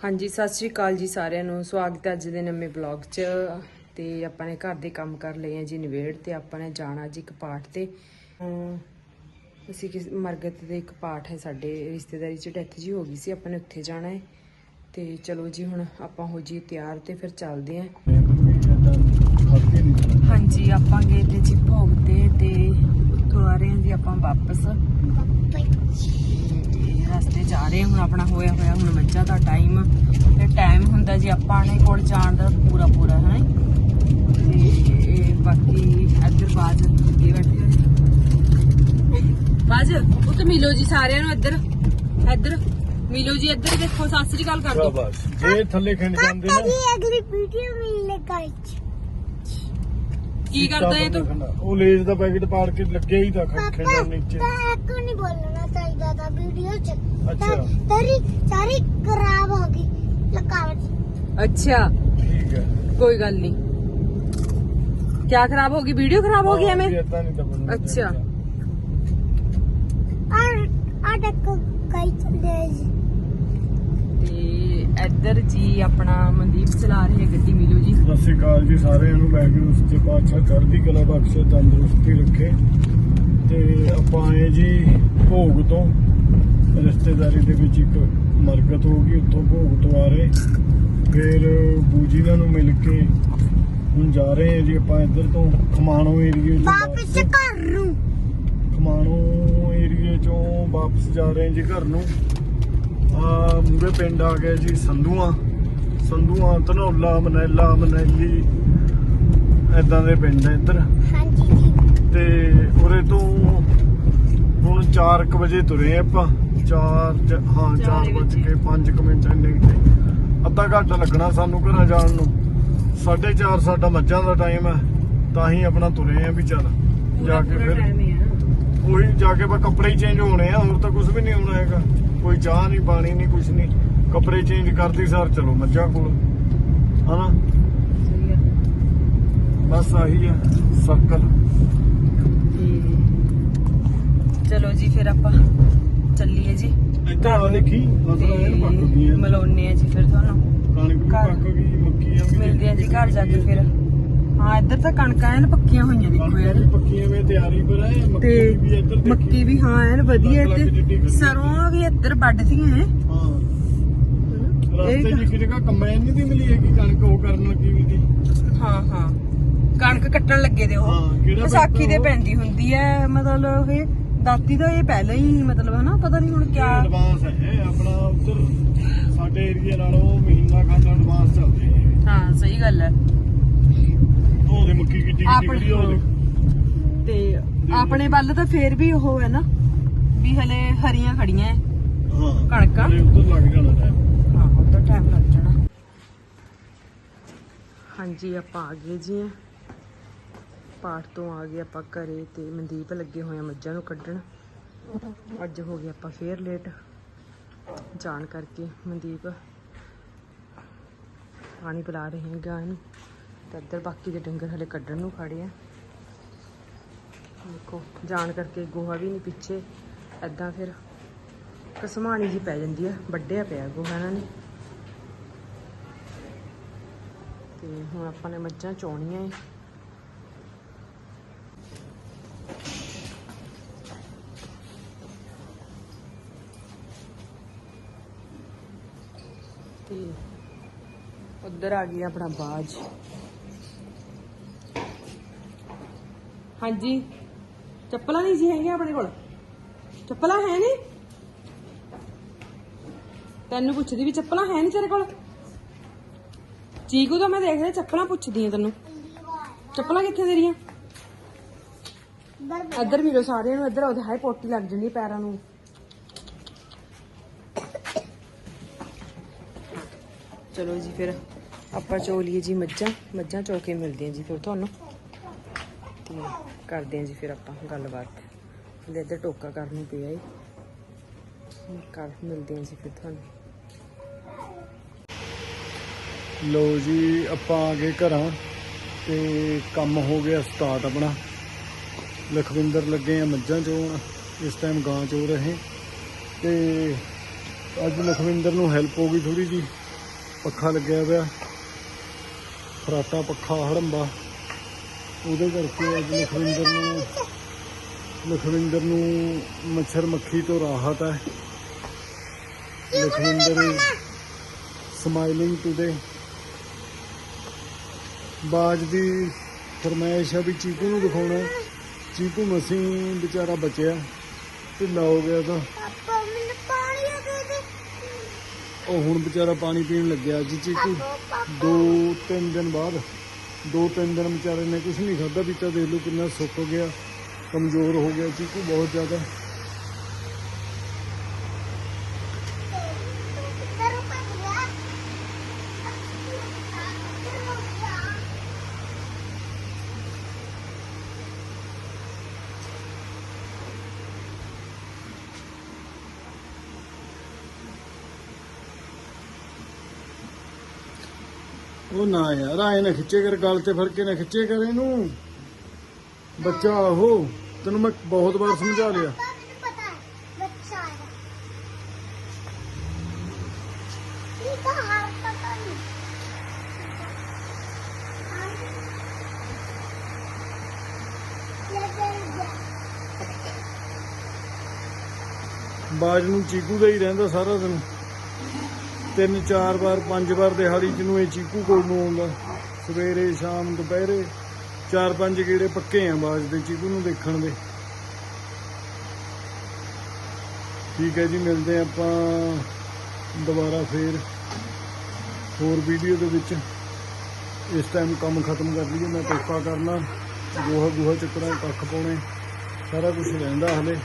ਹਾਂਜੀ, ਸਤਿ ਸ਼੍ਰੀ ਅਕਾਲ ਜੀ ਸਾਰਿਆਂ ਨੂੰ। ਸਵਾਗਤ ਹੈ ਅੱਜ ਦੇ ਨਵੇਂ ਬਲੌਗ 'ਚ। ਤੇ ਆਪਾਂ ਨੇ ਘਰ ਦੇ ਕੰਮ ਕਰ ਲਏ ਆ ਜੀ ਨਿਵੇੜ ਤੇ ਆਪਾਂ ਨੇ ਜਾਣਾ ਜੀ ਇੱਕ ਪਾਠ ਤੇ। ਅਸੀਂ ਕਿਸ, ਮਰਗਤ ਦੇ ਇੱਕ ਪਾਠ ਹੈ ਸਾਡੇ, ਰਿਸ਼ਤੇਦਾਰੀ 'ਚ ਡੈਥ ਜੀ ਹੋ ਗਈ ਸੀ, ਆਪਾਂ ਨੇ ਉੱਥੇ ਜਾਣਾ ਹੈ। ਤੇ ਚਲੋ ਜੀ, ਹੁਣ ਆਪਾਂ ਹੋ ਜੀ ਤਿਆਰ ਤੇ ਫਿਰ ਚੱਲਦੇ ਆਂ ਹਾਂਜੀ, ਆਪਾਂ ਗਏ ਤੇ ਜੀ ਭੋਗ ਤੇ ਤੇ ਉੱਥੋਂ ਆ ਰਹੇ ਹਾਂ ਜੀ ਆਪਾਂ ਵਾਪਸ। ਜਾ ਰਹੇ ਹੁਣ ਆਪਣਾ ਹੋਇਆ ਹੋਇਆ ਹੁਣ ਮੱਝਾਂ ਦਾ ਟਾਈਮ ਤੇ ਟਾਈਮ ਹੁੰਦਾ ਜੀ ਆਪਾਂ ਨੇ ਕੋਲ ਜਾਣ ਦਾ ਪੂਰਾ ਪੂਰਾ ਹੈ ਬਾਕੀ ਇੱਧਰ ਬਾਜ ਅੱਗੇ ਬਾਜ ਉਹ ਮਿਲੋ ਜੀ ਸਾਰਿਆਂ ਨੂੰ ਇੱਧਰ। ਇੱਧਰ ਮਿਲੋ ਜੀ ਇੱਧਰ ਦੇਖੋ ਸਤਿ ਸ੍ਰੀ ਅਕਾਲ ਕਰ ਜੇ ਥੱਲੇ ਖਿੰਡ ਜਾਂਦੇ ਨਾ। ਅਗਲੀ ਵੀਡੀਓ ਮਿਲਨੇ ਗਾਇਜ਼ ਕੀ ਕਰਦਾ ਹੈ ਤੂੰ ਉਹ ਲੇਜ਼ ਦਾ ਪੈਕੇਟ ਪਾੜ ਕੇ ਲੱਗਿਆ ਹੀ ਤਾਂ पापा ਖਿੰਡਣ ਨੀਚੇ को नहीं बोलना चाहिए था वीडियो च अच्छा। तेरी सारी खराब होगी लगावट ਅੱਛਾ ਠੀਕ ਹੈ ਕੋਈ ਗੱਲ ਨਹੀਂ क्या खराब होगी वीडियो खराब होगी ਹਾਂ, हमें ਵੀ ਏਦਾਂ ਨਹੀਂ ਦਬਣਾ अच्छा। और और को कई चले ਤੇ ਇੱਧਰ ਜੀ ਆਪਣਾ ਮਨਦੀਪ ਚਲਾ ਰਹੇ ਗੱਡੀ ਮਿਲੋ ਜੀ। ਸਤਿ ਸ਼੍ਰੀ ਅਕਾਲ ਜੀ ਸਾਰਿਆਂ ਨੂੰ। ਬੈਠੇ ਉਸ 'ਤੇ ਪਾਤਸ਼ਾਹ ਚੜ੍ਹਦੀ ਕਲਾ ਬਖਸ਼ੇ ਤੰਦਰੁਸਤੀ ਰੱਖੇ। ਤੇ ਆਪਾਂ ਆਏ ਜੀ ਭੋਗ ਤੋਂ। ਰਿਸ਼ਤੇਦਾਰੀ ਦੇ ਵਿੱਚ ਇੱਕ ਮਰਕਤ ਹੋ ਗਈ ਉੱਥੋਂ ਭੋਗ ਤੋਂ ਆ ਰਹੇ। ਫਿਰ ਬੂਜੀ ਨਾਲ ਨੂੰ ਮਿਲ ਕੇ ਹੁਣ ਜਾ ਰਹੇ ਹਾਂ ਜੀ ਆਪਾਂ ਇੱਧਰ ਤੋਂ ਖਮਾਣੋ ਏਰੀਏ ਤੋਂ ਵਾਪਸ। ਘਰ ਨੂੰ। ਖਮਾਣੋ ਏਰੀਏ ਚੋਂ ਵਾਪਸ ਜਾ ਰਹੇ ਹਾਂ ਜੀ ਘਰ ਨੂੰ। ਆ ਮੂਰੇ ਪਿੰਡ ਆ ਗਏ ਜੀ ਸੰਧੂਆਂ। ਸੰਧੂਆਂ ਧਨੌਲਾ ਮਨੈਲਾ ਮਨੈਲੀ ਐਦਾਂ ਦੇ ਪਿੰਡ ਆ ਇੱਧਰ। ਹਾਂਜੀ ਤੇ ਉਰੇ ਤੋਂ ਹੁਣ 4:00 ਵਜੇ ਤੁਰੇ ਆਪਾਂ। 4 ਹਾਂ 4 ਵਜੇ। 5 ਮਿੰਟ ਇੰਨੇ ਕਿਤੇ ਅੱਧਾ ਘੰਟਾ ਲੱਗਣਾ ਸਾਨੂੰ ਘਰਾਂ ਜਾਣ ਨੂੰ। 4:30 ਸਾਡਾ ਮੱਝਾਂ ਦਾ ਟਾਈਮ ਹੈ ਤਾਂ ਹੀ ਆਪਣਾ ਤੁਰੇ ਆ ਵੀ ਚੱਲ। ਜਾ ਕੇ ਫਿਰ ਉਹੀ ਜਾ ਕੇ ਬਸ ਕੱਪੜੇ ਚੇਂਜ ਹੋਣੇ ਆ ਹੋਰ ਤਾਂ ਕੁਝ ਵੀ ਨਹੀਂ ਹੋਣਾ ਹੈਗਾ। ਕੋਈ ਚਾਹ ਨਹੀਂ ਪਾਣੀ ਨਹੀਂ ਕੁਝ ਨਹੀਂ। ਕੱਪੜੇ ਚੇਂਜ ਕਰਦੀ ਸਾਰ ਚਲੋ ਮੱਝਾਂ ਕੋਲ। ਹਨਾ? ਬਸ ਆਹੀ ਆ ਸਰਕਲ ਚਲੋ ਜੀ ਫਿਰ ਆਪਾਂ ਚੱਲੀਏ ਜੀ। ਇੱਧਰ ਆ ਪੱਕ ਗਈ ਤੇ ਹੈ ਮਿਲਾਉਣੇ ਆ ਜੀ ਫਿਰ ਤੁਹਾਨੂੰ। ਕਣਕ। ਪੱਕ ਗਈ ਮੱਕੀਆਂ ਵੀ ਮਿਲਦੇ ਆ ਜੀ ਘਰ ਜਾ ਕੇ ਫਿਰ। ਹਾਂ ਇੱਧਰ ਤਾਂ ਕਣਕਾਂ ਐਨ ਪੱਕੀਆਂ ਹੋਈਆਂ ਦੇਖੋ ਯਾਰ। ਪੱਕੀਆਂ ਵੇ ਤਿਆਰੀ ਪਰ ਹੈ ਮੱਕੀ ਵੀ ਇੱਧਰ ਦੇਖੀ। ਮੱਕੀ ਵੀ ਹਾਂ ਐਨ ਵਧੀਆ ਤੇ। ਸਰੋਂ ਵੀ ਇੱਧਰ ਵੱਢਦੀਆਂ ਹੈ। ਹਾਂ ਰਸਤੇ 'ਚ ਇੱਕ ਜਗ੍ਹਾ ਕੰਬਾਈਨ ਨਹੀਂ ਦੀ ਮਿਲੀ ਹੈਗੀ ਕਣਕ ਉਹ ਕਰਨ ਲੱਗੀ ਵੀ ਦੀ ਹਾਂ ਹਾਂ। ਕਣਕ ਕੱਟਣ ਲੱਗੇ ਦੇ ਉਹ। ਹਾਂ, ਵਿਸਾਖੀ ਦੇ? ਪੈਂਦੀ ਹੁੰਦੀ ਹੈ ਮਤਲਬ ਇਹ ਦਾਤੀ ਦਾ ਇਹ ਪਹਿਲਾਂ ਹੀ ਮਤਲਬ ਹਨਾ ਪਤਾ ਨਹੀਂ ਹੁਣ ਕਿਆ। ਐਡਵਾਂਸ ਹੈ ਆਪਣਾ ਉੱਧਰ ਸਾਡੇ ਏਰੀਆ ਨਾਲੋਂ ਮਹੀਨਾ ਖੰਡ ਐਡਵਾਂਸ ਚੱਲਦੇ ਹੈ ਹਾਂ ਸਹੀ ਗੱਲ ਹੈ ਉਹ ਦੇ ਮੱਕੀ ਕਿੱਡੀ ਕਿੱਡੀ ਆਪਣੇ। ਤੇ ਵੱਲ ਤਾਂ ਫੇਰ ਵੀ ਉਹ ਹੈ ਨਾ ਵੀ ਹਲੇ ਹਰੀਆਂ ਖੜੀਆਂ ਹੈ ਹਾਂ ਕਣਕਾਂ? ਹਲੇ ਉੱਧਰ ਲੱਗ ਜਾਣਾ ਟਾਈਮ ਹਾਂ ਉਹਦਾ ਟਾਈਮ ਲੱਗ ਜਾਣਾ। ਹਾਂਜੀ ਆਪਾਂ ਆ ਗਏ ਜੀ ਪਾਠ ਤੋਂ ਆ ਗਏ ਆਪਾਂ ਘਰੇ ਤੇ ਮਨਦੀਪ ਲੱਗੇ ਹੋਏ ਆ ਮੱਝਾਂ ਨੂੰ ਕੱਢਣ। ਅੱਜ ਹੋ ਗਏ ਆਪਾਂ ਫੇਰ ਲੇਟ ਜਾਣ ਕਰਕੇ ਮਨਦੀਪ ਪਾਣੀ ਪਿਲਾ ਰਹੇ ਹਾਂ ਗਾਂ ਨੂੰ। ਤੇ ਇੱਧਰ ਬਾਕੀ ਦੇ ਡੰਗਰ ਹਲੇ ਕੱਢਣ ਨੂੰ ਖੜੇ ਆ। ਦੇਖੋ, ਜਾਣ ਕਰਕੇ ਗੋਹਾ ਵੀ ਨਹੀਂ ਪਿੱਛੇ। ਐਦਾਂ ਫਿਰ ਕਸਮਾਣੀ ਜੀ ਪੈ ਜਾਂਦੀ ਆ ਵੱਡਿਆ ਪਿਆ ਗੋਹਾ ਇਹਨਾਂ ਨੇ। ਤੇ ਹੁਣ ਆਪਾਂ ਨੇ ਮੱਝਾਂ ਚੋਣੀਆਂ ਏ। ਤੇ ਉੱਧਰ ਆ ਗਿਆ ਆਪਣਾ ਬਾਜ। ਹਾਂਜੀ। ਚੱਪਲਾਂ ਨਹੀਂ ਸੀ ਹੈਗੀਆਂ ਆਪਣੇ ਕੋਲ। ਚੱਪਲਾਂ ਹੈ ਨਹੀਂ? ਤੈਨੂੰ ਪੁੱਛਦੀ ਵੀ ਚੱਪਲਾਂ ਹੈ ਨਹੀਂ ਤੇਰੇ ਕੋਲ? ਚੀਕੂ ਤਾਂ ਮੈਂ ਦੇਖ ਰਿਹਾ ਚੱਪਲਾਂ ਪੁੱਛਦੀ ਆ ਤੈਨੂੰ। ਚੱਪਲਾਂ ਕਿੱਥੇ ਤੇਰੀਆਂ? ਇੱਧਰ ਮਿਲੋ ਸਾਰਿਆਂ ਨੂੰ ਇੱਧਰ ਉਹਦੇ ਹਾਏ ਪੋਟੀ ਲੱਗ ਜਾਂਦੀ ਹੈ ਪੈਰਾਂ ਨੂੰ। ਚਲੋ ਜੀ ਫਿਰ ਆਪਾਂ ਚੋ ਲਈਏ ਜੀ ਮੱਝਾਂ। ਮੱਝਾਂ ਚੋ ਕੇ ਮਿਲਦੇ ਆ ਜੀ ਫਿਰ ਤੁਹਾਨੂੰ। ਤੇ ਕਰਦੇ ਆ ਜੀ ਫਿਰ ਆਪਾਂ ਗੱਲਬਾਤ। ਹਲੇ ਇੱਧਰ ਟੋਕਾ ਕਰਨ ਪਿਆ ਏ ਕਰ ਮਿਲਦੇ ਆ ਜੀ ਫਿਰ ਤੁਹਾਨੂੰ। ਲੋ ਜੀ, ਆਪਾਂ ਆ ਗਏ ਘਰਾਂ ਤੇ ਕੰਮ ਹੋ ਗਿਆ ਸਟਾਰਟ ਆਪਣਾ। ਲਖਵਿੰਦਰ ਲੱਗੇ ਆ ਮੱਝਾਂ ਚੋਣ, ਇਸ ਟਾਈਮ ਗਾਂ ਚੋ ਰਹੇ। ਤੇ ਅੱਜ ਲਖਵਿੰਦਰ ਨੂੰ ਹੈਲਪ ਹੋ ਗਈ ਥੋੜੀ ਜੀ ਪੱਖਾ ਲੱਗਿਆ ਪਿਆ ਫਰਾਟਾ ਪੱਖਾ ਹੜੰਬਾ। ਉਹਦੇ ਕਰਕੇ ਅੱਜ ਲਖਵਿੰਦਰ ਨੂੰ ਲਖਵਿੰਦਰ ਨੂੰ ਮੱਛਰ ਮੱਖੀ ਤੋਂ ਰਾਹਤ ਹੈ। ਲਖਵਿੰਦਰ ਸਮਾਈਲਿੰਗ ਟੁਡੇ ਬਾਜ ਦੀ ਫਰਮਾਇਸ਼ ਹੈ ਵੀ ਚੀਕੂ ਨੂੰ ਦਿਖਾਉਣਾ ਚੀਕੂ ਮਸੀਂ ਵਿਚਾਰਾ ਬਚਿਆ। ਢਿੱਲਾ ਹੋ ਗਿਆ ਤਾਂ। ਉਹ ਹੁਣ ਵਿਚਾਰਾ ਪਾਣੀ ਪੀਣ ਲੱਗਿਆ ਜੀ ਚੀਕੂ। ਪਾਪਾ। ਦੋ ਤਿੰਨ ਦਿਨ ਬਾਅਦ। ਦੋ ਤਿੰਨ ਦਿਨ ਵਿਚਾਰੇ ਨੇ ਕੁਝ ਨਹੀਂ ਖਾਧਾ, ਪੀਤਾ, ਦੇਖ ਲਓ ਕਿੰਨਾ ਸੁੱਕ ਗਿਆ, ਕਮਜ਼ੋਰ ਹੋ ਗਿਆ, ਚੀਕੂ ਬਹੁਤ ਜ਼ਿਆਦਾ। ਉਹ ਨਾ ਯਾਰ ਆਏ ਨਾ ਖਿੱਚੇ ਕਰ ਗਲ ਤੇ ਫੜ ਕੇ ਨਾ ਖਿੱਚੇ ਕਰ ਇਹਨੂੰ। ਬੱਚਾ ਉਹ ਤੈਨੂੰ ਮੈਂ ਬਹੁਤ ਵਾਰ ਸਮਝਾ ਲਿਆ। ਬਾਜ ਨੂੰ ਚੀਕੂ ਦਾ ਹੀ ਰਹਿੰਦਾ ਸਾਰਾ ਦਿਨ। ਤਿੰਨ ਚਾਰ ਵਾਰ, ਪੰਜ ਵਾਰ ਦਿਹਾੜੀ ਚ ਨੂੰ ਇਹ ਚੀਕੂ ਕੋਲ ਨੂੰ ਆਉਂਦਾ। ਸਵੇਰੇ, ਸ਼ਾਮ, ਦੁਪਹਿਰੇ ਚਾਰ ਪੰਜ ਗੇੜੇ ਪੱਕੇ ਆ ਬਾਜ ਦੇ ਚੀਕੂ ਨੂੰ ਦੇਖਣ ਦੇ। ਠੀਕ ਹੈ ਜੀ, ਮਿਲਦੇ ਹਾਂ ਆਪਾਂ ਦੁਬਾਰਾ ਫੇਰ ਹੋਰ ਵੀਡੀਓ ਦੇ ਵਿੱਚ। ਇਸ ਟਾਈਮ ਕੰਮ ਖਤਮ ਕਰ ਲਈਏ, ਮੈਂ ਟੋਕਾ ਕਰਨਾ। ਗੋਹਾ ਗੋਹਾ ਚੱਕਣਾ, ਕੱਖ ਪਾਉਣੇ, ਸਾਰਾ ਕੁਝ ਰਹਿੰਦਾ ਹਲੇ।